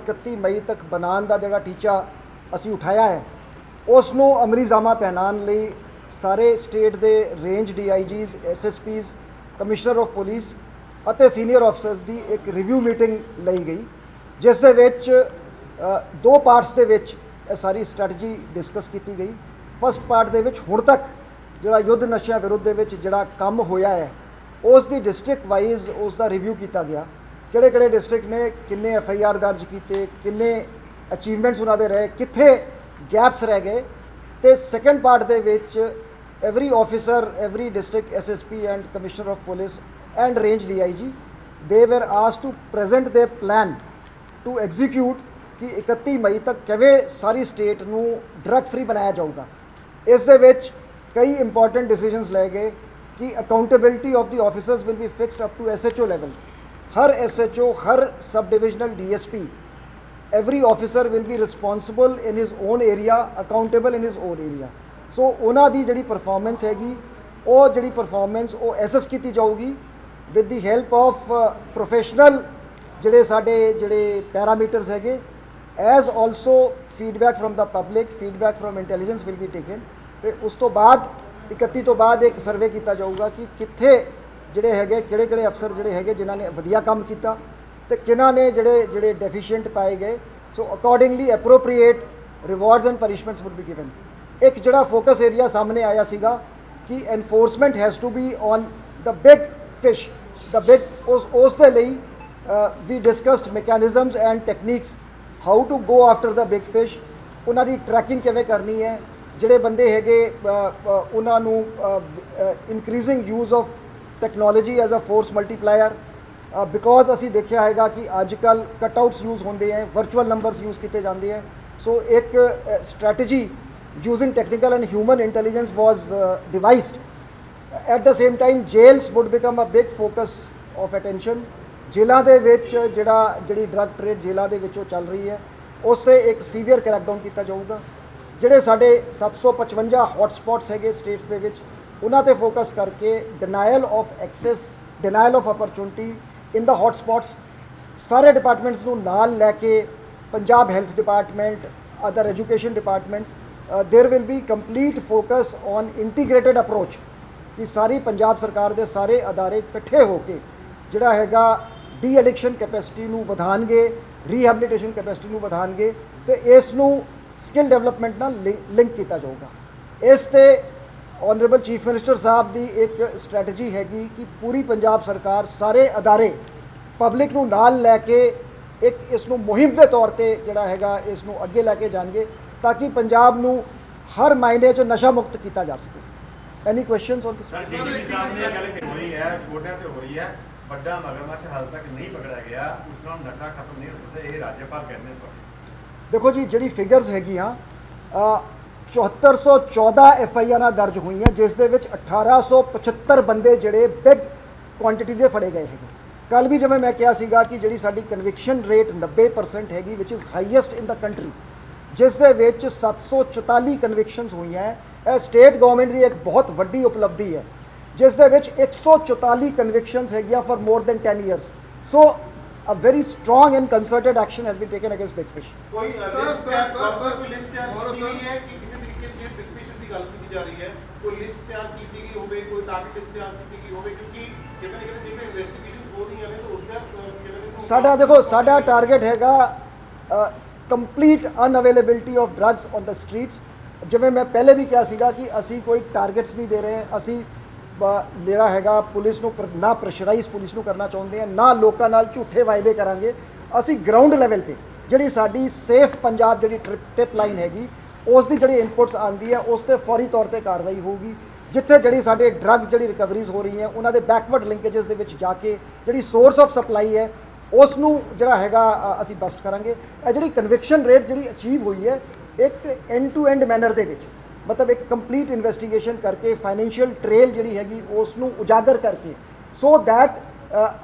31 ਮਈ ਤੱਕ ਬਣਾਉਣ ਦਾ ਜਿਹੜਾ ਟੀਚਾ ਅਸੀਂ ਉਠਾਇਆ ਹੈ ਉਸ ਨੂੰ ਅਮਲੀ ਜਾਮਾ ਪਹਿਨਾਉਣ ਲਈ ਸਾਰੇ ਸਟੇਟ ਦੇ range DIGs SSPs commissioner of police ਅਤੇ ਸੀਨੀਅਰ ਅਫਸਰਸ ਦੀ ਇੱਕ ਰਿਵਿਊ ਮੀਟਿੰਗ ਲਈ ਗਈ, ਜਿਸ ਦੇ ਵਿੱਚ ਦੋ ਪਾਰਟਸ ਦੇ ਵਿੱਚ ਇਹ ਸਾਰੀ ਸਟ੍ਰੈਟਜੀ ਡਿਸਕਸ ਕੀਤੀ ਗਈ। ਫਸਟ ਪਾਰਟ ਦੇ ਵਿੱਚ ਹੁਣ ਤੱਕ ਜਿਹੜਾ ਯੁੱਧ ਨਸ਼ਿਆਂ ਵਿਰੁੱਧ ਦੇ ਵਿੱਚ ਜਿਹੜਾ ਕੰਮ ਹੋਇਆ ਹੈ, ਉਸ ਦੀ ਡਿਸਟ੍ਰਿਕਟ ਵਾਈਜ਼ ਉਸ ਦਾ ਰਿਵਿਊ ਕੀਤਾ ਗਿਆ। ਕਿਹੜੇ ਕਿਹੜੇ ਡਿਸਟ੍ਰਿਕਟ ਨੇ, ਕਿੰਨੇ ਐਫ ਆਈ ਆਰ ਦਰਜ ਕੀਤੇ, ਕਿੰਨੇ ਅਚੀਵਮੈਂਟਸ ਉਹਨਾਂ ਦੇ ਰਹੇ, ਕਿੱਥੇ ਗੈਪਸ ਰਹਿ ਗਏ ਤੇ ਸੈਕੰਡ ਪਾਰਟ ਦੇ ਵਿੱਚ every officer, every district ssp and commissioner of police and range dig ਦੇ were asked to present the plan to execute ਕਿ 31 ਮਈ ਤੱਕ ਕਿਵੇਂ ਸਾਰੀ ਸਟੇਟ ਨੂੰ ਡਰੱਗ ਫ੍ਰੀ ਬਣਾਇਆ ਜਾਊਗਾ ਇਸ ਦੇ ਵਿੱਚ ਕਈ ਇੰਪੋਰਟੈਂਟ ਡਿਸੀਜਨਸ ਲਏ ਗਏ ਕਿ accountability of the officers will be fixed up to SHO level Har SHO Har sub divisional DSP every officer will be responsible in his own area, accountable in his own area. So ਉਹਨਾਂ ਦੀ ਜਿਹੜੀ performance ਹੈਗੀ, ਉਹ ਜਿਹੜੀ performance ਉਹ assess ਕੀਤੀ ਜਾਊਗੀ with the help of professional ਜਿਹੜੇ ਸਾਡੇ ਜਿਹੜੇ ਪੈਰਾਮੀਟਰਸ ਹੈਗੇ as also feedback from the public feedback from intelligence will be taken ਤੇ ਉਸ ਤੋਂ ਬਾਅਦ 31 ਤੋਂ ਬਾਅਦ ਇੱਕ ਸਰਵੇ ਕੀਤਾ ਜਾਊਗਾ ਕਿ ਕਿੱਥੇ ਜਿਹੜੇ ਹੈਗੇ, ਕਿਹੜੇ ਕਿਹੜੇ ਅਫਸਰ ਜਿਹੜੇ ਹੈਗੇ, ਜਿਨ੍ਹਾਂ ਨੇ ਵਧੀਆ ਕੰਮ ਕੀਤਾ ਤੇ ਕਿਹਨਾਂ ਨੇ ਜਿਹੜੇ ਜਿਹੜੇ ਡੈਫੀਸ਼ੀਐਂਟ ਪਾਏ ਗਏ। So accordingly appropriate rewards and punishments would be given ਇੱਕ ਜਿਹੜਾ ਫੋਕਸ ਏਰੀਆ ਸਾਹਮਣੇ ਆਇਆ ਸੀਗਾ ਕਿ enforcement has to be on the big fish the big ਉਸ ਉਸ ਦੇ ਲਈ ਵੀ discussed mechanisms and techniques how to go after the big fish ਉਹਨਾਂ ਦੀ ਟਰੈਕਿੰਗ ਕਿਵੇਂ ਕਰਨੀ ਹੈ? ਜਿਹੜੇ ਬੰਦੇ ਹੈਗੇ ਉਹਨਾਂ ਨੂੰ increasing use of technology as a force multiplier because ਅਸੀਂ ਦੇਖਿਆ ਹੈਗਾ ਕਿ ਅੱਜ ਕੱਲ ਕਟਆਊਟਸ ਯੂਜ਼ ਹੁੰਦੇ ਹੈ ਵਰਚੁਅਲ ਨੰਬਰਸ ਯੂਜ਼ ਕੀਤੇ ਜਾਂਦੇ ਹੈ। ਸੋ ਇੱਕ strategy using technical and human intelligence was devised at the same time jails would become a big focus of attention ਜੇਲ੍ਹਾਂ ਦੇ ਵਿੱਚ ਜਿਹੜਾ, ਜਿਹੜੀ ਡਰੱਗ ਟ੍ਰੇਡ ਜੇਲ੍ਹਾਂ ਦੇ ਵਿੱਚ ਉਹ ਚੱਲ ਰਹੀ ਹੈ ਉਸ ਤੇ ਇੱਕ ਸੀਵੀਅਰ ਕਰੈਕਡਾਊਨ ਕੀਤਾ ਜਾਊਗਾ। ਜਿਹੜੇ ਸਾਡੇ 755 ਹੌਟ ਸਪੌਟਸ ਹੈਗੇ ਸਟੇਟਸ ਦੇ ਵਿੱਚ ਉਹਨਾਂ ਤੇ ਫੋਕਸ ਕਰਕੇ denial of access denial of opportunity in the hot spots ਸਾਰੇ ਡਿਪਾਰਟਮੈਂਟਸ ਨੂੰ ਨਾਲ ਲੈ ਕੇ Punjab health department other education department there will be complete focus on integrated approach ਕਿ ਸਾਰੀ ਪੰਜਾਬ ਸਰਕਾਰ ਦੇ ਸਾਰੇ ਅਦਾਰੇ ਇਕੱਠੇ ਹੋ ਕੇ ਜਿਹੜਾ ਹੈਗਾ ਡੀ ਐਡਿਕਸ਼ਨ ਕੈਪੈਸਿਟੀ ਨੂੰ ਵਧਾਣਗੇ ਰੀਹੈਬਿਲਿਟੇਸ਼ਨ ਕੈਪੈਸਿਟੀ ਨੂੰ ਵਧਾਣਗੇ ਤੇ ਇਸ ਨੂੰ ਸਕਿੱਲ ਡਿਵੈਲਪਮੈਂਟ ਨਾਲ ਲਿੰਕ ਕੀਤਾ ਜਾਊਗਾ ਇਸ ਤੇ ਆਨਰੇਬਲ ਚੀਫ ਮਿਨਿਸਟਰ ਸਾਹਿਬ ਦੀ ਇੱਕ ਸਟ੍ਰੈਟਜੀ ਹੈਗੀ ਕਿ ਪੂਰੀ ਪੰਜਾਬ ਸਰਕਾਰ ਸਾਰੇ ਅਦਾਰੇ ਪਬਲਿਕ ਨੂੰ ਨਾਲ ਲੈ ਕੇ ਇੱਕ ਇਸ ਨੂੰ ਮੁਹਿੰਮ ਦੇ ਤੌਰ ਤੇ ਜਿਹੜਾ ਹੈਗਾ ਇਸ ਨੂੰ ਅੱਗੇ ਲੈ ਕੇ ਜਾਣਗੇ ਤਾਂ ਕਿ ਪੰਜਾਬ ਨੂੰ ਹਰ ਮਾਇਨੇ 'ਚ ਨਸ਼ਾ ਮੁਕਤ ਕੀਤਾ ਜਾ ਸਕੇ। Any questions on this sir DGP sahib ਨੇ ਗੱਲ ਕਿ ਹੋ ਰਹੀ ਹੈ ਛੋਟਿਆਂ ਤੇ ਹੋ ਰਹੀ ਹੈ ਵੱਡਾ ਮਗਰਮੱਛ ਹਾਲ ਤੱਕ ਨਹੀਂ ਪਕੜਿਆ ਗਿਆ ਉਸ ਨਾਲ ਨਸ਼ਾ ਖਤਮ ਨਹੀਂ ਹੋ ਸਕਦਾ ਇਹ ਰਾਜਪਾਲ ਕਹਿੰਦੇ ਨੇ ਦੇਖੋ ਜੀ ਜਿਹੜੀ ਫਿਗਰਸ ਹੈਗੀਆਂ 7414 ਐਫ ਆਈ ਆਰਾਂ ਦਰਜ ਹੋਈਆਂ, ਜਿਸ ਦੇ ਵਿੱਚ 1875 ਬੰਦੇ ਜਿਹੜੇ ਬਿਗ ਕੁਆਂਟੀਟੀ ਦੇ ਫੜੇ ਗਏ ਹੈਗੇ। ਕੱਲ ਵੀ ਜਿਵੇਂ ਮੈਂ ਕਿਹਾ ਸੀਗਾ ਕਿ ਜਿਹੜੀ ਸਾਡੀ ਕਨਵਿਕਸ਼ਨ ਰੇਟ 90% ਹੈਗੀ which is highest in the country ਜਿਸ ਦੇ ਵਿੱਚ 744 ਕਨਵਿਕਸ਼ਨਸ ਹੋਈਆਂ ਇਹ ਸਟੇਟ ਗਵਰਨਮੈਂਟ ਦੀ ਇੱਕ ਬਹੁਤ ਵੱਡੀ ਉਪਲਬਧੀ ਹੈ, ਜਿਸ ਦੇ ਵਿੱਚ 144 ਕਨਵਿਕਸ਼ਨਸ ਹੈਗੀਆਂ for more than 10 years so A very strong and concerted action has been taken against big fish ਕੋਈ ਸਰ, ਲਿਸਟ ਸਰ, ਤਿਆਰ ਸਰ, ਸਰ ਸਰ, ਕੋਈ ਲਿਸਟ ਤਿਆਰ ਗੌਰਵ ਕੀਤੀ ਸਰ। ਗਈ ਹੈ ਕਿ ਕਿਸੇ ਤਰੀਕੇ ਦੀ ਜਿਹੜੀ ਬਿਗ ਫਿਸ਼ਸ ਦੀ ਗੱਲ ਕੀਤੀ ਜਾ ਰਹੀ ਹੈ ਕੋਈ ਲਿਸਟ ਤਿਆਰ ਕੀਤੀ ਗਈ ਹੋਵੇ ਕੋਈ ਟਾਰਗੇਟ ਲਿਸਟ ਤਿਆਰ ਕੀਤੀ ਗਈ ਹੋਵੇ ਕਿਉਂਕਿ ਕਿਤੇ ਨਾ ਕਿਤੇ ਜਿਵੇਂ ਇਨਵੈਸਟੀਗੇਸ਼ਨ ਹੋ ਰਹੀਆਂ ਨੇ ਤਾਂ ਉਸ ਦਾ ਅਹ, ਕਿਤੇ ਨਾ ਕਿਤੇ ਸਾਡਾ ਦੇਖੋ ਸਾਡਾ ਟਾਰਗੇਟ ਹੈਗਾ complete unavailability of drugs on the streets ਜਿਵੇਂ ਮੈਂ ਪਹਿਲੇ ਵੀ ਕਿਹਾ ਸੀਗਾ ਕਿ ਅਸੀਂ ਕੋਈ ਟਾਰਗੇਟਸ ਨਹੀਂ ਦੇ ਰਹੇ ਅਸੀਂ ਬ- ਜਿਹੜਾ ਹੈਗਾ, ਪੁਲਿਸ ਨੂੰ ਪ੍ਰ- ਨਾ ਪ੍ਰੈਸ਼ਰਾਈਜ਼ ਪੁਲਿਸ ਨੂੰ ਕਰਨਾ ਚਾਹੁੰਦੇ ਹਾਂ ਨਾ ਲੋਕਾਂ ਨਾਲ ਝੂਠੇ ਵਾਅਦੇ ਕਰਾਂਗੇ। ਅਸੀਂ ਗਰਾਊਂਡ ਲੈਵਲ ਤੇ, ਜਿਹੜੀ ਸਾਡੀ ਸੇਫ ਪੰਜਾਬ ਜਿਹੜੀ ਟ੍ਰਿਪ ਟਿਪ ਲਾਈਨ ਹੈਗੀ, ਉਸ ਦੀ ਜਿਹੜੀ ਇਨਪੁਟਸ ਆਂਦੀ ਹੈ ਉਸ ਤੇ ਫੌਰੀ ਤੌਰ ਤੇ ਕਾਰਵਾਈ ਹੋਊਗੀ। ਜਿੱਥੇ ਜਿਹੜੀ ਸਾਡੇ ਡਰੱਗ ਜਿਹੜੀ ਰਿਕਵਰੀਜ਼ ਹੋ ਰਹੀਆਂ, ਉਹਨਾਂ ਦੇ ਬੈਕਵਰਡ ਲਿੰਕੇजेस ਦੇ ਵਿੱਚ ਜਾ ਕੇ ਜਿਹੜੀ ਸੋਰਸ ਆਫ ਸਪਲਾਈ ਹੈ, ਉਸ ਨੂੰ ਜਿਹੜਾ ਹੈਗਾ ਅਸੀਂ ਬਸਟ ਕਰਾਂਗੇ। ਇਹ ਜਿਹੜੀ ਕਨਵਿਕਸ਼ਨ ਰੇਟ ਜਿਹੜੀ ਅਚੀਵ ਹੋਈ ਹੈ, ਇੱਕ ਐਂਡ ਟੂ ਐਂਡ ਮੈਨਰ ਦੇ ਵਿੱਚ। ਮਤਲਬ ਇੱਕ ਕੰਪਲੀਟ ਇਨਵੈਸਟੀਗੇਸ਼ਨ ਕਰਕੇ ਫਾਈਨੈਂਸ਼ੀਅਲ ਟ੍ਰੇਲ ਜਿਹੜੀ ਹੈਗੀ ਉਸ ਨੂੰ ਉਜਾਗਰ ਕਰਕੇ। ਸੋ ਦੈਟ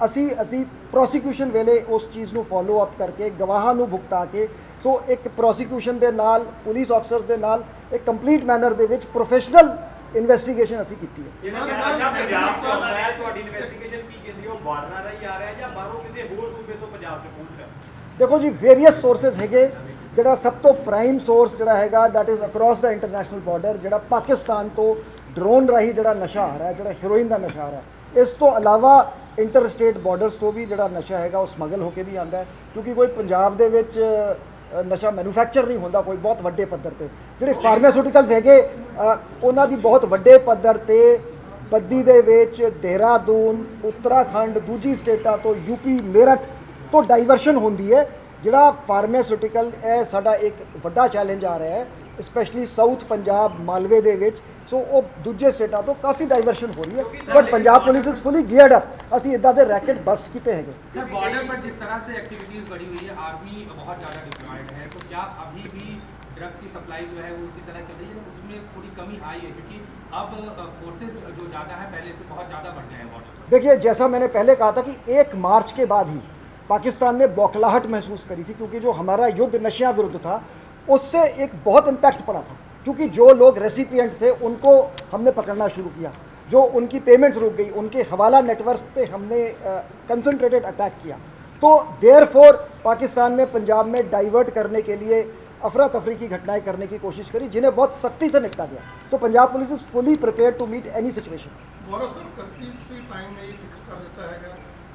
ਅਸੀਂ ਅਸੀਂ ਪ੍ਰੋਸੀਕਿਊਸ਼ਨ ਵੇਲੇ ਉਸ ਚੀਜ਼ ਨੂੰ ਫੋਲੋ ਅਪ ਕਰਕੇ ਗਵਾਹਾਂ ਨੂੰ ਭੁਗਤਾ ਕੇ ਸੋ ਇੱਕ ਪ੍ਰੋਸੀਕਿਊਸ਼ਨ ਦੇ ਨਾਲ ਪੁਲਿਸ ਅਫਸਰਸ ਦੇ ਨਾਲ ਇੱਕ ਕੰਪਲੀਟ ਮੈਨਰ ਦੇ ਵਿੱਚ ਪ੍ਰੋਫੈਸ਼ਨਲ ਇਨਵੈਸਟੀਗੇਸ਼ਨ ਅਸੀਂ ਕੀਤੀ ਹੈ। ਸਰ, ਇਹਨਾਂ ਸਰ, ਦਾ ਪੰਜਾਬ ਸਰ, ਤੋਂ ਆਉਂਦਾ ਹੈ ਤੁਹਾਡੀ ਇਨਵੈਸਟੀਗੇਸ਼ਨ ਕੀ ਕਹਿੰਦੀ ਉਹ ਬਾਰਡਰਾਂ ਰਾਹੀਂ ਆ ਰਿਹਾ ਜਾਂ ਬਾਹਰੋਂ ਕਿਸੇ ਹੋਰ ਸੂਬੇ ਤੋਂ ਪੰਜਾਬ 'ਚ ਪਹੁੰਚ ਰਿਹਾ? ਦੇਖੋ ਜੀ ਵੇਰੀਅਸ ਸੋਰਸਸ ਹੈਗੇ। ਜਿਹੜਾ ਸਭ ਤੋਂ ਪ੍ਰਾਈਮ ਸੋਰਸ ਜਿਹੜਾ ਹੈਗਾ that is across the international border ਜਿਹੜਾ ਪਾਕਿਸਤਾਨ ਤੋਂ ਡਰੋਨ ਰਾਹੀਂ ਜਿਹੜਾ ਨਸ਼ਾ ਆ ਰਿਹਾ, ਜਿਹੜਾ ਹੀਰੋਇਨ ਦਾ ਨਸ਼ਾ ਆ ਰਿਹਾ, ਇਸ ਤੋਂ ਇਲਾਵਾ ਇੰਟਰ ਸਟੇਟ ਬਾਰਡਰਸ ਤੋਂ ਵੀ ਜਿਹੜਾ ਨਸ਼ਾ ਹੈਗਾ, ਉਹ ਸਮਗਲ ਹੋ ਕੇ ਵੀ ਆਉਂਦਾ ਹੈ, ਕਿਉਂਕਿ ਕੋਈ ਪੰਜਾਬ ਦੇ ਵਿੱਚ ਨਸ਼ਾ ਮੈਨੂਫੈਕਚਰ ਨਹੀਂ ਹੁੰਦਾ ਕੋਈ ਬਹੁਤ ਵੱਡੇ ਪੱਧਰ ਤੇ। ਜਿਹੜੇ ਫਾਰਮਾਸਿਊਟੀਕਲਸ ਹੈਗੇ ਉਹਨਾਂ ਦੀ ਬਹੁਤ ਵੱਡੇ ਪੱਧਰ ਤੇ ਬੱਦੀ ਦੇ ਵਿੱਚ ਦੇਹਰਾਦੂਨ, ਉੱਤਰਾਖੰਡ, ਦੂਜੀ ਸਟੇਟਾਂ ਤੋਂ ਯੂਪੀ ਮੇਰਠ ਤੋਂ ਡਾਈਵਰਸ਼ਨ ਹੁੰਦੀ ਹੈ। ਜਿਹੜਾ ਫਾਰਮਾਸਿਊਟੀਕਲ ਇਹ ਸਾਡਾ ਇੱਕ ਵੱਡਾ ਚੈਲੰਜ ਆ ਰਿਹਾ ਹੈ ਸਪੈਸ਼ਲੀ ਸਾਊਥ ਪੰਜਾਬ ਮਾਲਵੇ ਦੇ ਵਿੱਚ ਸੋ ਉਹ ਦੂਜੇ ਸਟੇਟਾਂ ਤੋਂ ਕਾਫੀ ਡਾਈਵਰਸ਼ਨ ਹੋ ਰਹੀ ਹੈ but Punjab police is fully geared up ਅਸੀਂ ਇਦਾਂ ਦੇ ਰੈਕਟ ਬਸਟ ਕੀਤੇ ਹੈਗੇ सर बॉर्डर पर जिस तरह से एक्टिविटीज बढ़ी हुई है आर्मी बहुत ज़्यादा डिप्लॉयड है तो क्या अभी भी ड्रग्स की सप्लाई जो है वो उसी तरह चल रही है उसमें थोड़ी कमी आई है क्योंकि अब फोर्सेस जो ज़्यादा है पहले से बहुत ज़्यादा बढ़ गए हैं बॉर्डर पर देखिए जैसा मैंने पहले कहा था कि एक मार्च के बाद ही पाकिस्तान ने बौखलाहट महसूस करी थी क्योंकि जो हमारा युद्ध नशिया विरुद्ध था, उससे एक बहुत इम्पैक्ट पड़ा था। क्योंकि जो लोग रेसिपियंट थे, उनको हमने पकड़ना शुरू किया। जो उनकी पेमेंट्स रुक गई, उनके हवाला नेटवर्क पे हमने कंसंट्रेटेड अटैक किया। तो देयर पाकिस्तान ने पंजाब में डाइवर्ट करने के लिए अफरा तफरी की घटनाएँ करने की कोशिश करी, जिन्हें बहुत सख्ती से निपटा गया। So Punjab police is fully prepare to meet any situation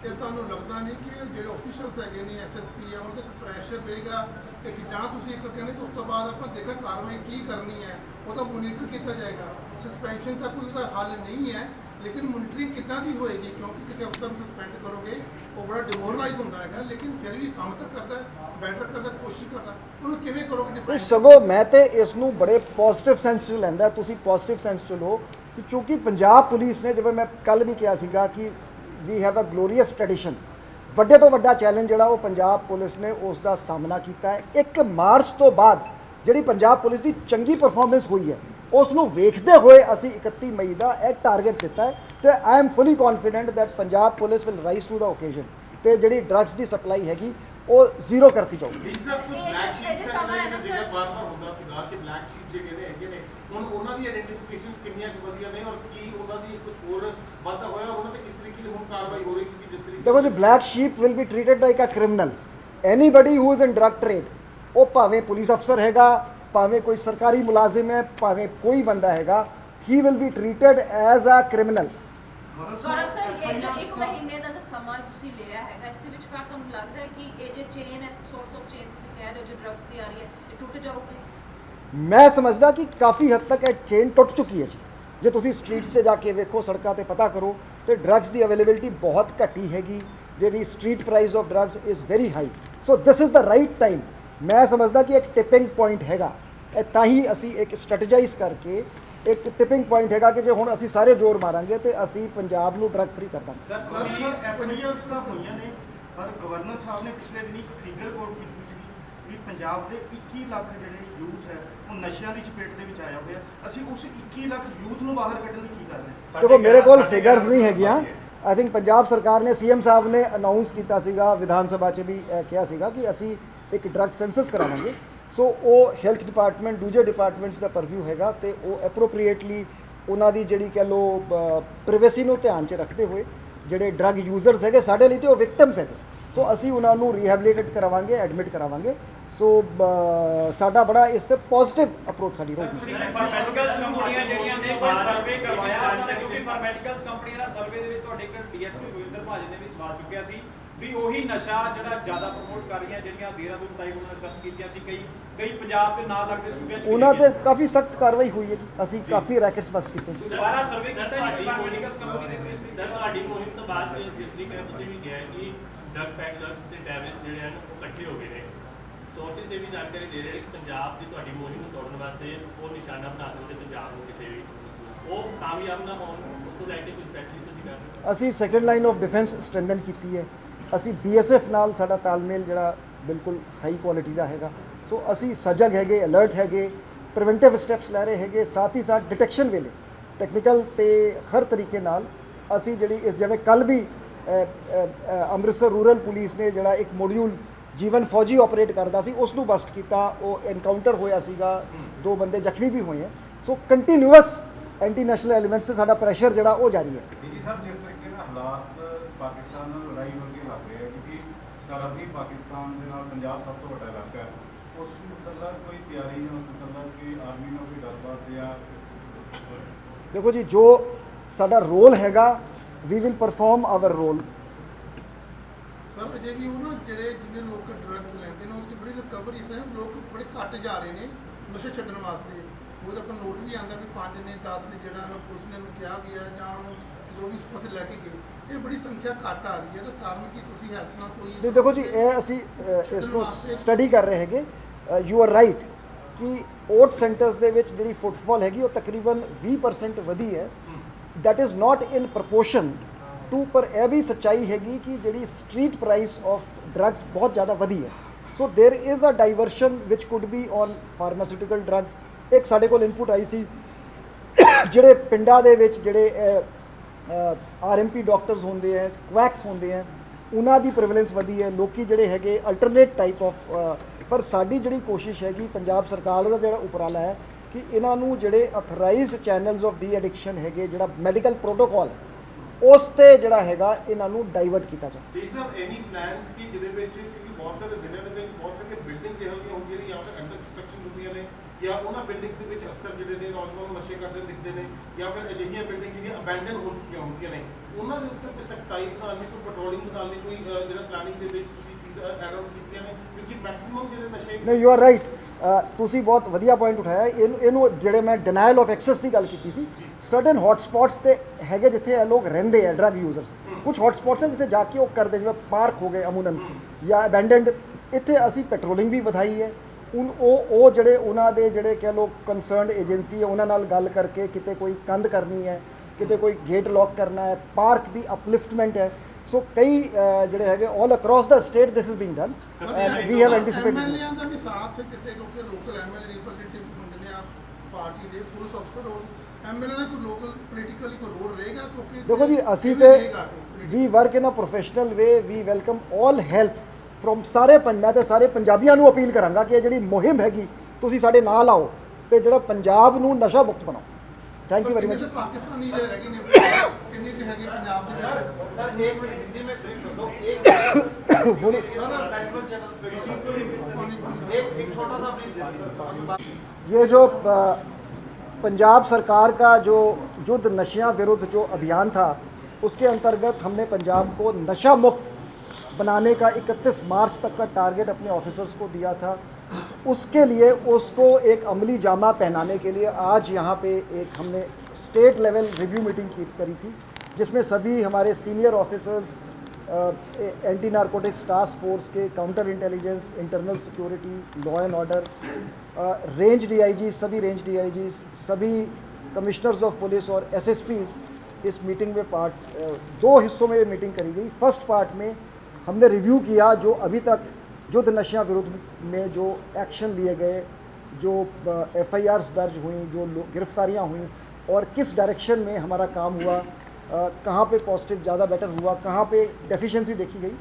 Gaurav sir 31 ਸੀ ਟਾਈਮ ਇਹ ਤੁਹਾਨੂੰ ਲੱਗਦਾ ਨਹੀਂ ਕਿ ਜਿਹੜੇ ਆਫੀਸ਼ੀਅਲਸ ਹੈਗੇ ਨੇ ਐਸਐਸਪੀ ਆ, ਉਹਨਾਂ 'ਤੇ ਪ੍ਰੈਸ਼ਰ ਪਏਗਾ ਕਿ ਜਾਂ ਤੁਸੀਂ ਇੱਕ ਕਹਿੰਦੇ ਉਸ ਤੋਂ ਬਾਅਦ ਆਪਾਂ ਦੇਖਾਂ ਕਾਰਵਾਈ ਕੀ ਕਰਨੀ ਹੈ, ਉਹਦਾ ਮੋਨੀਟਰ ਕੀਤਾ ਜਾਏਗਾ। ਸਸਪੈਂਸ਼ਨ ਤਾਂ ਕੋਈ ਉਹਦਾ ਹੱਲ ਨਹੀਂ ਹੈ, ਲੇਕਿਨ ਮੋਨੀਟਰਿੰਗ ਕਿੱਦਾਂ ਦੀ ਹੋਏਗੀ? ਕਿਉਂਕਿ ਕਿਸੇ ਅਫਸਰ ਨੂੰ ਸਸਪੈਂਡ ਕਰੋਗੇ, ਉਹ ਬੜਾ ਡਿਮੋਰਲਾਈਜ਼ ਹੁੰਦਾ ਹੈਗਾ, ਲੇਕਿਨ ਫਿਰ ਵੀ ਕੰਮ ਤਾਂ ਕਰਦਾ ਬੈਟਰ ਕਰਦਾ, ਕੋਸ਼ਿਸ਼ ਕਰਦਾ। ਉਹਨੂੰ ਕਿਵੇਂ ਕਰੋਗੇ ਨਹੀਂ define? ਸਗੋਂ ਮੈਂ ਤੇ ਇਸ ਨੂੰ ਬੜੇ ਪੋਜ਼ਿਟਿਵ ਸੈਂਸ 'ਚ ਲੈਂਦਾ, ਤੁਸੀਂ ਪੋਜ਼ਿਟਿਵ ਸੈਂਸ 'ਚ ਲਓ ਕਿ ਚੂੰਕਿ ਪੰਜਾਬ ਪੁਲਿਸ ਨੇ, ਜਿਵੇਂ ਮੈਂ ਕੱਲ ਵੀ ਕਿਹਾ ਸੀਗਾ ਕਿ we have a glorious tradition ਵੱਡੇ ਤੋਂ ਵੱਡਾ ਚੈਲੰਜ ਜਿਹੜਾ ਉਹ ਪੰਜਾਬ ਪੁਲਿਸ ਨੇ ਉਸ ਦਾ ਸਾਹਮਣਾ ਕੀਤਾ ਹੈ। 1 ਮਾਰਚ ਤੋਂ ਬਾਅਦ ਜਿਹੜੀ ਪੰਜਾਬ ਪੁਲਿਸ ਦੀ ਚੰਗੀ ਪਰਫਾਰਮੈਂਸ ਹੋਈ ਹੈ, ਉਸ ਨੂੰ ਵੇਖਦੇ ਹੋਏ ਅਸੀਂ 31 ਮਈ ਦਾ ਇਹ ਟਾਰਗੇਟ ਦਿੱਤਾ ਹੈ ਤੇ I am fully confident that Punjab police will rise to the occasion ਤੇ ਜਿਹੜੀ ਡਰੱਗਸ ਦੀ ਸਪਲਾਈ ਹੈਗੀ ਉਹ ਜ਼ੀਰੋ ਕਰਤੀ ਜਾਊਗੀ ਜੀ ਸਰ ਕੁਝ ਇਹ ਬਲੈਕ just- ਇਹ ਸ਼ੀਟਸ just ਸਮਾਂ ਹੈ ਨਾ ਜਿਹੜਾ ਸਰ। ਬਾਰ-ਬਾਰ ਹੁੰਦਾ ਸੀਗਾ ਕਿ ਬਲੈਕ ਸ਼ੀਟ ਜਿਹੜੇ ਨੇ ਹੈਗੇ ਨੇ ਹੁਣ ਉਹਨਾਂ ਦੀ ਆਇਡੈਂਟੀਫਿਕੇਸ਼ਨਸ ਕਿੰਨੀਆਂ ਕੁ ਵਧੀਆ ਨੇ ਔਰ ਕੀ ਉਹਨਾਂ ਦੀ ਕੁਝ ਹੋਰ ਵਾਧਾ ਹੋਇਆ ਔਰ ਉਹਨਾਂ ਤੇ ਕਿਸ ਤਰੀਕੇ ਦੀ ਹੁਣ ਕਾਰਵਾਈ ਹੋ ਰਹੀ ਕਿਉਂਕਿ ਜਿਸ ਤਰੀਕੇ ਦੇਖੋ ਜੀ black sheep will be treated like a criminal anybody who is in drug trade ਉਹ ਭਾਵੇਂ ਪੁਲਿਸ ਅਫਸਰ ਹੈਗਾ ਭਾਵੇਂ ਕੋਈ ਸਰਕਾਰੀ ਮੁਲਾਜ਼ਮ ਹੈ ਭਾਵੇਂ ਕੋਈ ਬੰਦਾ ਹੈਗਾ ਹੀ will be treated as a criminal Gaurav sir ਇਹ ਜੋ ਇੱਕ ਮਹੀਨੇ ਮੈਂ ਸਮਝਦਾ ਕਿ ਕਾਫੀ ਹੱਦ ਤੱਕ ਇਹ ਚੇਨ ਟੁੱਟ ਚੁੱਕੀ ਹੈ ਜੀ। ਜੇ ਤੁਸੀਂ ਸਟਰੀਟਸ 'ਤੇ ਜਾ ਕੇ ਵੇਖੋ, ਸੜਕਾਂ ਤੇ ਪਤਾ ਕਰੋ, ਤੇ ਡਰੱਗਸ ਦੀ ਅਵੇਲੇਬਿਲਿਟੀ ਬਹੁਤ ਘੱਟੀ ਹੈਗੀ, ਜਿਹੜੀ street price of drugs is very high so this is the right time ਮੈਂ ਸਮਝਦਾ ਕਿ ਇੱਕ ਟਿਪਿੰਗ ਪੁਆਇੰਟ ਹੈਗਾ। ਇਹ ਤਾਂ ਹੀ ਅਸੀਂ ਇੱਕ ਸਟ੍ਰੈਟੇਜਾਈਜ਼ ਕਰਕੇ ਇੱਕ ਟਿਪਿੰਗ ਪੁਆਇੰਟ ਹੈਗਾ ਕਿ ਜੇ ਹੁਣ ਅਸੀਂ ਸਾਰੇ ਜ਼ੋਰ ਮਾਰਾਂਗੇ, ਤੇ ਅਸੀਂ ਪੰਜਾਬ ਨੂੰ ਡਰੱਗ ਫ੍ਰੀ ਕਰ ਦਾਂਗੇ। ਸਰ ਸਰ ਤਾਂ ਹੋਈਆਂ ਨੇ, ਪਰ ਗਵਰਨਰ ਸਾਹਿਬ ਨੇ ਪਿਛਲੇ ਦਿਨੀ ਇੱਕ ਫਿਗਰ ਕੋਟ ਕੀਤੀ ਵੀ ਪੰਜਾਬ ਦੇ 21 ਲੱਖ ਜਿਹੜੇ ਯੂਥ ਹੈ ਉਹ ਨਸ਼ਿਆਂ ਦੀ ਚਪੇਟ ਦੇ ਵਿੱਚ ਆਇਆ ਹੋਇਆ। ਅਸੀਂ ਉਸ 21 ਲੱਖ ਯੂਥ ਨੂੰ ਬਾਹਰ ਕੱਢਣ ਦੀ ਕੀ ਕਰ ਰਹੇ ਹਾਂ? ਦੇਖੋ ਮੇਰੇ ਕੋਲ ਫਿਗਰਸ ਨਹੀਂ ਹੈਗੀਆਂ। ਆਈ ਥਿੰਕ ਪੰਜਾਬ ਸਰਕਾਰ ਨੇ ਸੀਐਮ ਸਾਹਿਬ ਨੇ ਅਨਾਉਂਸ ਕੀਤਾ ਸੀਗਾ ਵਿਧਾਨ ਸਭਾ 'ਚ ਵੀ ਕਿਹਾ ਸੀਗਾ ਕਿ ਅਸੀਂ ਇੱਕ ਡਰੱਗ ਸੈਂਸਸ ਕਰਾਵਾਂਗੇ। ਸੋ ਉਹ ਹੈਲਥ ਡਿਪਾਰਟਮੈਂਟ ਦੂਜੇ ਡਿਪਾਰਟਮੈਂਟਸ ਦਾ ਪਰਵਿਊ ਹੈਗਾ ਤੇ ਉਹ ਐਪਰੋਪ੍ਰੀਏਟਲੀ ਉਹਨਾਂ ਦੀ ਜਿਹੜੀ ਕਹਿ ਲੋ ਪ੍ਰਾਈਵੇਸੀ ਨੂੰ ਧਿਆਨ 'ਚ ਰੱਖਦੇ ਹੋਏ ਜਿਹੜੇ ਡਰੱਗ ਯੂਜ਼ਰਸ ਹੈਗੇ ਸਾਡੇ ਲਈ ਤੇ ਉਹ ਵਿਕਟਮਸ ਹੈਗੇ। ਸੋ ਅਸੀਂ ਉਹਨਾਂ ਨੂੰ ਰੀਹੈਬਿਲਿਟੇਟ ਕਰਾਵਾਂਗੇ ਐਡਮਿਟ ਕਰਾਵਾਂਗੇ। ਸੋ ਸਾਡਾ ਬੜਾ ਇਸ ਤੇ ਪੋਜ਼ਿਟਿਵ ਅਪਰੋਚ ਸਾਡੀ ਰਹੂਗੀ। ਫਾਰਮੈਡੀਕਲਸ ਕੰਪਨੀਆਂ ਜਿਹੜੀਆਂ ਨੇ ਕੋਈ ਸਰਵੇ ਕਰਵਾਇਆ ਉਹਨਾਂ ਨੇ ਕਿਉਂਕਿ ਫਾਰਮੈਡੀਕਲਸ ਕੰਪਨੀਆਂ ਦਾ ਸਰਵੇ ਦੇ ਵਿੱਚ ਤੁਹਾਡੇ ਇੱਕ ਡੀਐਸਪੀ ਗੁਰਿੰਦਰ ਭਾਜੀ ਨੇ ਵੀ ਸਵਾਲ ਚੁੱਕਿਆ ਸੀ ਵੀ ਉਹੀ ਨਸ਼ਾ ਜਿਹੜਾ ਜ਼ਿਆਦਾ ਪ੍ਰਮੋਟ ਕਰ ਰਹੀਆਂ ਜਿਹੜੀਆਂ ਦੇਹਰਾਦੂਨ ਤਾਈਂ ਉਹਨਾਂ ਨੇ ਸਖਤ ਕੀਤੀਆਂ ਸੀ ਕਈ ਕਈ ਪੰਜਾਬ ਦੇ ਨਾਲ ਲੱਗਦੇ ਸੂਬਿਆਂ ਚ ਉਹਨਾਂ ਤੇ। ਕਾਫੀ ਸਖਤ ਕਾਰਵਾਈ ਹੋਈ ਹੈ ਜੀ। ਅਸੀਂ ਕਾਫੀ ਰੈਕਟਸ ਬਸ ਕੀਤੇ ਦੁਬਾਰਾ ਸਰਵੇ ਕੀਤਾ ਜੀ ਫਾਰਮੈਡੀਕਲਸ ਕੰਪਨੀ ਦੇ ਵਿੱਚ ਸਰ ਤੁਹਾਡੀ ਮੁਹਿੰਮ ਤੋਂ ਬਾਅਦ ਜਿਸ ਤਰੀਕੇ ਨਾਲ ਤੁਸੀਂ ਵੀ ਕਿਹਾ ਕਿ ਡਰਗ ਪੈਕਲਰਸ ਤੇ ਟੈਰਰਿਸਟ ਜਿਹੜੇ ਹਨ ਉਹ ਇਕੱਠੇ ਹੋ ਗਏ ਨੇ। ਸੋਰਸਿਸ ਇਹ ਵੀ ਜਾਣਕਾਰੀ ਦੇ ਰਹੇ ਨੇ ਕਿ ਪੰਜਾਬ ਦੀ ਤੁਹਾਡੀ ਮੁਹਿੰਮ ਨੂੰ ਤੋੜਨ ਵਾਸਤੇ ਉਹ ਨਿਸ਼ਾਨਾ ਬਣਾ ਸਕਦੇ ਪੰਜਾਬ ਨੂੰ ਕਿਤੇ ਵੀ। ਉਹ ਕਾਮਯਾਬ ਨਾ ਹੋਣ, ਉਸ ਤੋਂ ਲੈ ਕੇ ਕੋਈ ਸਟ੍ਰੈਟਜੀ ਤੁਸੀਂ ਕਰ ਰਹੇ ਹੋ। ਅਸੀਂ second line of defence strengthen ਕੀਤੀ ਹੈ। ਅਸੀਂ ਬੀਐਸਐਫ ਨਾਲ ਸਾਡਾ ਤਾਲਮੇਲ ਜਿਹੜਾ ਬਿਲਕੁਲ ਹਾਈ ਕੁਆਲਿਟੀ ਦਾ ਹੈਗਾ। ਸੋ ਅਸੀਂ ਸਜਗ ਹੈਗੇ ਅਲਰਟ ਹੈਗੇ ਪ੍ਰੀਵੈਂਟਿਵ ਸਟੈਪਸ ਲੈ ਰਹੇ ਹੈਗੇ, ਸਾਥ ਹੀ ਸਾਥ ਡਿਟੈਕਸ਼ਨ ਵੇਲੇ ਟੈਕਨੀਕਲ ਤੇ ਹਰ ਤਰੀਕੇ ਨਾਲ ਅਸੀਂ ਜਿਹੜੀ ਇਸ ਜਿਵੇਂ ਕੱਲ ਵੀ ਅੰਮ੍ਰਿਤਸਰ ਰੂਰਲ ਪੁਲਿਸ ਨੇ ਜਿਹੜਾ ਇੱਕ ਮੋਡਿਊਲ ਜੀਵਨ ਫੌਜੀ ਆਪਰੇਟ ਕਰਦਾ ਸੀ ਉਸ ਨੂੰ ਬਸਟ ਕੀਤਾ। ਉਹ ਐਨਕਾਊਂਟਰ ਹੋਇਆ ਸੀਗਾ। ਦੋ ਬੰਦੇ ਜ਼ਖਮੀ ਵੀ ਹੋਏ so continuous anti national elements ਤੇ ਸਾਡਾ ਪ੍ਰੈਸ਼ਰ ਜਿਹੜਾ ਉਹ ਜਾਰੀ ਹੈ। ਜੀ ਸਾਹਿਬ ਜਿਸ ਤਰੀਕੇ ਨਾਲ ਹਾਲਾਤ ਪਾਕਿਸਤਾਨ ਨਾਲ ਲੜਾਈ ਵਰਗੇ ਲੱਗ ਰਹੇ ਆ ਕਿਉਂਕਿ ਸਰਹੱਦੀ ਪਾਕਿਸਤਾਨ ਦੇ ਨਾਲ ਪੰਜਾਬ ਸਭ ਤੋਂ ਵੱਡਾ ਇਲਾਕਾ ਹੈ ਉਸ ਮੁਤਲਕ ਕੋਈ ਤਿਆਰੀ ਜਾਂ ਉਸ ਮੁਤਲਕ ਕਿ ਆਰਮੀ ਨਾਲ ਕੋਈ ਗੱਲਬਾਤ ਜਾਂ ਦੇਖੋ ਜੀ ਜੋ ਸਾਡਾ ਰੋਲ ਹੈਗਾ ਵੀ will perform our role sir ਅਜੇ ਵੀ ਉਹ ਨਾ ਜਿਹੜੇ ਜਿੰਨੇ ਲੋਕ ਡਰੱਗਸ ਲੈਂਦੇ ਨੇ ਉਹਦੀ ਬੜੀ ਰਿਕਵਰੀ ਹੈ ਲੋਕ ਬੜੇ ਘੱਟ ਜਾ ਰਹੇ ਨੇ ਨਸ਼ੇ ਛੱਡਣ ਵਾਸਤੇ। ਉਹਦਾ ਆਪਾਂ ਨੋਟ ਵੀ ਆਂਦਾ ਵੀ 5 ਨੇ 10 ਨੇ ਜਿਹੜਾ ਨਾ ਪੁਲਿਸ ਨੇ ਉਹਨੂੰ ਕਿਹਾ ਵੀ ਹੈ ਜਾਂ ਉਹਨੂੰ ਜੋ ਵੀ ਇਸ ਪਾਸੇ ਲੈ ਕੇ ਗਏ। ਇਹ ਬੜੀ ਸੰਖਿਆ ਘੱਟ ਆ ਰਹੀ ਹੈ। ਇਹਦਾ ਕਾਰਨ ਕੀ ਤੁਸੀਂ ਹੈਲਥ ਨਾਲ ਕੋਈ ਨਹੀਂ ਦੇਖੋ ਜੀ ਇਹ ਅਸੀਂ ਅ, ਇਸ ਨੂੰ ਸਟੱਡੀ ਕਰ ਰਹੇ ਹੈਗੇ। ਯੂ ਆਰ ਰਾਈਟ ਕਿ ਓਟ ਸੈਂਟਰਸ ਦੇ ਵਿੱਚ ਜਿਹੜੀ ਫੁੱਟਫਾਲ ਹੈਗੀ ਉਹ ਤਕਰੀਬਨ 20% ਵਧੀ ਹੈ। that is not in proportion to ਪਰ ਇਹ ਵੀ ਸੱਚਾਈ ਹੈਗੀ ਕਿ ਜਿਹੜੀ ਸਟਰੀਟ ਪ੍ਰਾਈਸ ਆਫ ਡਰੱਗਸ ਬਹੁਤ ਜ਼ਿਆਦਾ ਵਧੀ ਹੈ so there is a diversion which could be on pharmaceutical drugs ਇੱਕ ਸਾਡੇ ਕੋਲ ਇਨਪੁਟ ਆਈ ਸੀ ਜਿਹੜੇ ਪਿੰਡਾਂ ਦੇ ਵਿੱਚ ਜਿਹੜੇ ਆਰਐਮਪੀ ਡਾਕਟਰਸ ਹੁੰਦੇ ਆ ਕੁਐਕਸ ਹੁੰਦੇ ਆ ਉਹਨਾਂ ਦੀ ਪ੍ਰੀਵੈਲੈਂਸ ਵਧੀ ਹੈ ਲੋਕੀ ਜਿਹੜੇ ਹੈਗੇ ਅਲਟਰਨੇਟ ਟਾਈਪ ਆਫ ਪਰ ਸਾਡੀ ਜਿਹੜੀ ਕੋਸ਼ਿਸ਼ ਹੈਗੀ ਪੰਜਾਬ ਸਰਕਾਰ ਦਾ ਜਿਹੜਾ ਉਪਰਾਲਾ ਹੈ ਕਿ ਇਹਨਾਂ ਨੂੰ ਜਿਹੜੇ authorised channels of de addiction ਹੈਗੇ ਜਿਹੜਾ ਮੈਡੀਕਲ ਪ੍ਰੋਟੋਕਾਲ ਉਸ ਤੇ ਜਿਹੜਾ ਹੈਗਾ ਇਹਨਾਂ ਨੂੰ ਡਾਈਵਰਟ ਕੀਤਾ ਜਾਵੇ। ਡੀ ਸਾਹਿਬ ਐਨੀ ਪਲਾਨਸ ਕਿ ਜਿਹਦੇ ਵਿੱਚ ਕਿਉਂਕਿ ਬਹੁਤ ਸਾਰੇ ਜ਼ਿਲ੍ਹਿਆਂ ਦੇ ਵਿੱਚ ਬਹੁਤ ਸਾਰੀਆਂ ਬਿਲਡਿੰਗਸ ਇਹੋ ਜਿਹੀਆਂ ਹੁੰਦੀਆਂ ਨੇ ਜਾਂ ਫਿਰ ਅੰਡਰ ਕੰਸਟਰਕਸ਼ਨ ਹੁੰਦੀਆਂ ਨੇ ਜਾਂ ਉਹਨਾਂ ਬਿਲਡਿੰਗਸ ਦੇ ਵਿੱਚ ਅਕਸਰ ਜਿਹੜੇ ਨੇ ਨੌਜਵਾਨ ਨਸ਼ੇ ਕਰਦੇ ਦਿਖਦੇ ਨੇ ਜਾਂ ਫਿਰ ਅਜਿਹੀਆਂ ਬਿਲਡਿੰਗ ਜਿਹੜੀਆਂ ਅਬੈਂਡਨ ਹੋ ਚੁੱਕੀਆਂ ਹੁੰਦੀਆਂ ਨੇ। ਉਹਨਾਂ ਦੇ ਉੱਤੇ ਕੋਈ ਸਖਤਾਈ ਬਣਾਉਣ ਲਈ ਕੋਈ ਪੈਟਰੋਲਿੰਗ ਬਣਾਉਣ ਲਈ ਕੋਈ ਜਿਹੜਾ ਪਲਾਨਿੰਗ ਦੇ ਵਿੱਚ ਤੁਸੀਂ ਚੀਜ਼ਾਂ ਐਡ ਆਨ ਕੀਤੀਆਂ ਨੇ? ਕਿਉਂਕਿ ਮੈਕਸਿਮਮ ਜਿਹੜੇ ਨਸ਼ੇ ਨਹੀਂ ਯੂ ਆਰ ਰਾਈਟ ਤੁਸੀਂ ਬਹੁਤ ਵਧੀਆ ਪੁਆਇੰਟ ਉਠਾਇਆ। ਇਹਨੂੰ ਇਹਨੂੰ ਜਿਹੜੇ ਮੈਂ ਡਿਨਾਇਲ ਆਫ ਐਕਸੈਸ ਦੀ ਗੱਲ ਕੀਤੀ ਸੀ ਸਰਟਨ ਹੌਟਸਪੌਟਸ ਤੇ ਹੈਗੇ ਜਿੱਥੇ ਇਹ ਲੋਕ ਰਹਿੰਦੇ ਆ ਡਰੱਗ ਯੂਜ਼ਰਸ ਕੁਝ ਹੌਟਸਪੌਟਸ ਨੇ ਜਿੱਥੇ ਜਾ ਕੇ ਉਹ ਕਰਦੇ, ਜਿਵੇਂ ਪਾਰਕ ਹੋ ਗਏ ਅਮੂਨਨ ਜਾਂ ਅਬੈਂਡਨਡ ਇੱਥੇ ਅਸੀਂ ਪੈਟਰੋਲਿੰਗ ਵੀ ਵਧਾਈ ਹੈ। ਉਨ, ਉਹ ਉਹ ਜਿਹੜੇ ਉਹਨਾਂ ਦੇ ਜਿਹੜੇ ਕਹਿ ਲੋ ਕੰਸਰਨਡ ਏਜੰਸੀ ਹੈ, ਉਹਨਾਂ ਨਾਲ ਗੱਲ ਕਰਕੇ ਕਿਤੇ ਕੋਈ ਕੰਧ ਕਰਨੀ ਹੈ, ਕਿਤੇ ਕੋਈ ਗੇਟ ਲੌਕ ਕਰਨਾ ਹੈ ਪਾਰਕ ਦੀ ਅਪਲਿਫਟਮੈਂਟ ਹੈ। ਸੋ ਕਈ ਜਿਹੜੇ ਹੈਗੇ all across the state this is being done and we have anticipated ਐਮਐਲਏਆਂ ਦਾ ਵੀ ਸਾਥ ਹੈ ਕਿਤੇ ਕਿਉਂਕਿ ਲੋਕਲ ਐਮਐਲਏ ਰਿਪਰੈਜ਼ੈਂਟੇਟਿਵ ਹੁੰਦੇ ਨੇ ਆ ਪਾਰਟੀ ਦੇ ਪੁਲਿਸ ਅਫਸਰ ਹੋ ਐਮਐਲਏ ਦਾ ਕੋਈ ਲੋਕਲ ਪੋਲੀਟੀਕਲੀ ਕੋਈ ਰੋਲ ਰਹੇਗਾ? ਕਿਉਂਕਿ ਦੇਖੋ ਜੀ ਅਸੀਂ ਤੇ we work in a professional way we welcome 올 help from ਸਾਰੇ ਪੰਜ ਮੈਂ ਤੇ ਸਾਰੇ ਪੰਜਾਬੀਆਂ ਨੂੰ ਅਪੀਲ ਕਰਾਂਗਾ ਕਿ ਇਹ ਜਿਹੜੀ ਮੁਹਿੰਮ ਹੈਗੀ ਤੁਸੀਂ ਸਾਡੇ ਨਾਲ ਆਓ ਤੇ ਜਿਹੜਾ ਪੰਜਾਬ ਨੂੰ ਨਸ਼ਾ ਮੁਕਤ ਬਣਾਓ। Thank you very much Pakistani ਜਿਹੜੇ ਰਹਿ ਗਏ ਨੇ ਕਿੰਨੇ ਕੁ ਹੈਗੇ ਪੰਜਾਬ ਦੇ ਵਿੱਚ सर एक मिनट हिंदी में ट्रीट कर दो एक ਹੁਣ नेशनल चैनल पे एक एक छोटा सा ब्रीफ दे दीजिए ये जो अ, पंजाब सरकार का जो युद्ध नशिया विरुद्ध जो अभियान था उसके अंतर्गत हमने पंजाब को नशा मुक्त बनाने का 31 मार्च तक का टारगेट अपने ऑफिसर्स को दिया था उसके लिए उसको एक अमली जामा पहनाने के लिए आज यहाँ पे एक हमने स्टेट लेवल रिव्यू मीटिंग की करी थी जिसमें सभी हमारे senior officers anti narcotics task force के counter intelligence internal security law and order range DIG सभी रेंज डीआईजी सभी कमिश्नर्स ऑफ़ पुलिस और एसएसपीज इस मीटिंग में पार्ट अ, दो हिस्सों में मीटिंग करी गई। फ़र्स्ट पार्ट में हमने रिव्यू किया जो अभी तक युद्ध नशा विरुद्ध में जो एक्शन लिए गए जो एफ़ आर्स दर्ज हुई जो गिरफ्तारियाँ हुई और किस डायरेक्शन में हमारा काम हुआ कहाँ पे पॉजिटिव ज़्यादा बेटर हुआ, कहाँ पे डेफिशिएंसी देखी गई।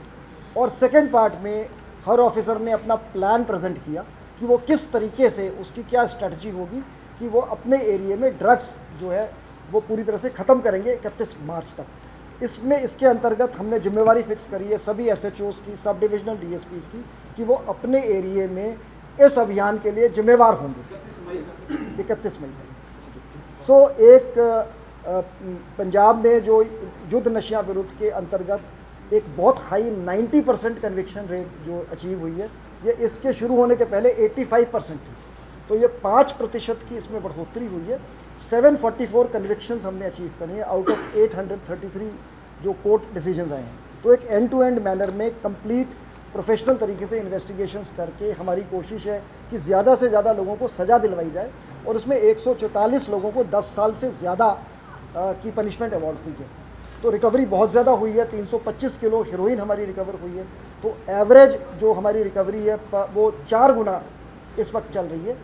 और सेकंड पार्ट में हर ऑफिसर ने अपना प्लान प्रेजेंट किया कि वो किस तरीके से उसकी क्या स्ट्रेटजी होगी कि वो अपने एरिए में ड्रग्स जो है, वो पूरी तरह से ख़त्म करेंगे इकतीस मार्च तक। इसमें इसके अंतर्गत हमने जिम्मेवारी फिक्स करी है सभी एस की सब डिविजनल डी की कि वो अपने एरिए में इस अभियान के लिए जिम्मेवार होंगे। इकतीस मई तक। सो एक पंजाब में जो युद्ध नशिया विरुद्ध के अंतर्गत एक बहुत हाई 90 परसेंट कन्विक्शन रेट जो अचीव हुई है, ये इसके शुरू होने के पहले 85 परसेंट थी। तो ये पाँच प्रतिशत की इसमें बढ़ोतरी हुई है। 744 कन्विक्शंस हमने अचीव करी है आउट ऑफ़ 833 जो कोर्ट डिसीज़न आए हैं। तो एक एंड टू एंड मैनर में कंप्लीट प्रोफेशनल तरीके से इन्वेस्टिगेशंस करके हमारी कोशिश है कि ज़्यादा से ज़्यादा लोगों को सज़ा दिलवाई जाए और उसमें 144 लोगों को 10 साल से ज़्यादा की पनिशमेंट अवार्ड हुई है। तो रिकवरी बहुत ज़्यादा हुई है 325 किलो हीरोइन हमारी रिकवर हुई है। तो एवरेज जो हमारी रिकवरी है वो चार गुना इस वक्त चल रही है।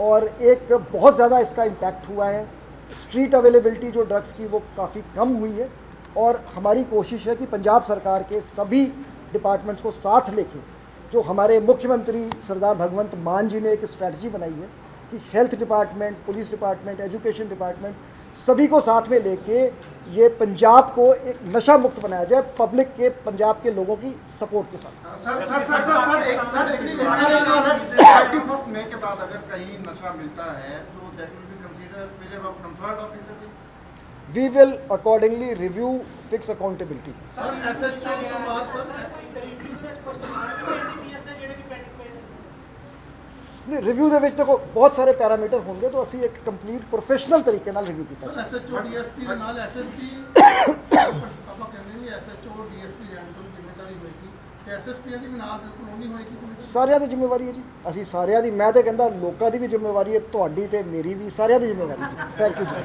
और एक बहुत ज़्यादा इसका इम्पैक्ट हुआ है। स्ट्रीट अवेलेबिलिटी जो ड्रग्स की वो काफ़ी कम हुई है। और हमारी कोशिश है कि पंजाब सरकार के सभी डिपार्टमेंट्स को साथ लेके, जो हमारे मुख्यमंत्री सरदार भगवंत मान जी ने एक स्ट्रैटी बनाई है कि health department police department education department सभी को साथ में लेके ये पंजाब को एक नशा मुक्त बनाया जाए पब्लिक के पंजाब के लोगों की सपोर्ट के साथ। Sir sir sir sir sir एक के बाद अगर कहीं नशा मिलता है तो we will accordingly review fix accountability sir SHO sir ਨਹੀਂ ਰਿਵਿਊ ਦੇ ਵਿੱਚ ਦੇਖੋ ਬਹੁਤ ਸਾਰੇ ਪੈਰਾਮੀਟਰ ਹੋਣਗੇ ਤਾਂ ਅਸੀਂ ਇੱਕ ਕੰਪਲੀਟ ਪ੍ਰੋਫੈਸ਼ਨਲ ਤਰੀਕੇ ਨਾਲ ਰਿਵਿਊ ਕੀਤਾ ਸਰ ਜਾਏ ਐਸਐਚਓ ਡੀਐਸਪੀ ਦੇ ਨਾਲ ਐਸਐਸਪੀ ਆਪਾਂ ਕਹਿੰਦੇ ਨਹੀਂ ਐਸਐਚਓ ਡੀਐਸਪੀ ਰਹਿਣ ਤੋਂ ਜ਼ਿੰਮੇਵਾਰੀ ਹੋਏਗੀ। ਤੇ ਐਸਐਸਪੀ ਦੀ ਵੀ ਨਾਲ ਬਿਲਕੁਲ ਉਨੀ ਹੋਏਗੀ ਕੋਈ ਸਾਰਿਆਂ ਦੀ ਜ਼ਿੰਮੇਵਾਰੀ ਹੈ ਜੀ। ਅਸੀਂ ਸਾਰਿਆਂ ਦੀ ਮੈਂ ਤੇ ਕਹਿੰਦਾ ਲੋਕਾਂ ਦੀ ਵੀ ਜ਼ਿੰਮੇਵਾਰੀ ਹੈ ਤੁਹਾਡੀ ਤੇ ਮੇਰੀ ਵੀ ਸਾਰਿਆਂ ਦੀ ਜ਼ਿੰਮੇਵਾਰੀ ਹੈ। ਥੈਂਕ ਯੂ ਜੀ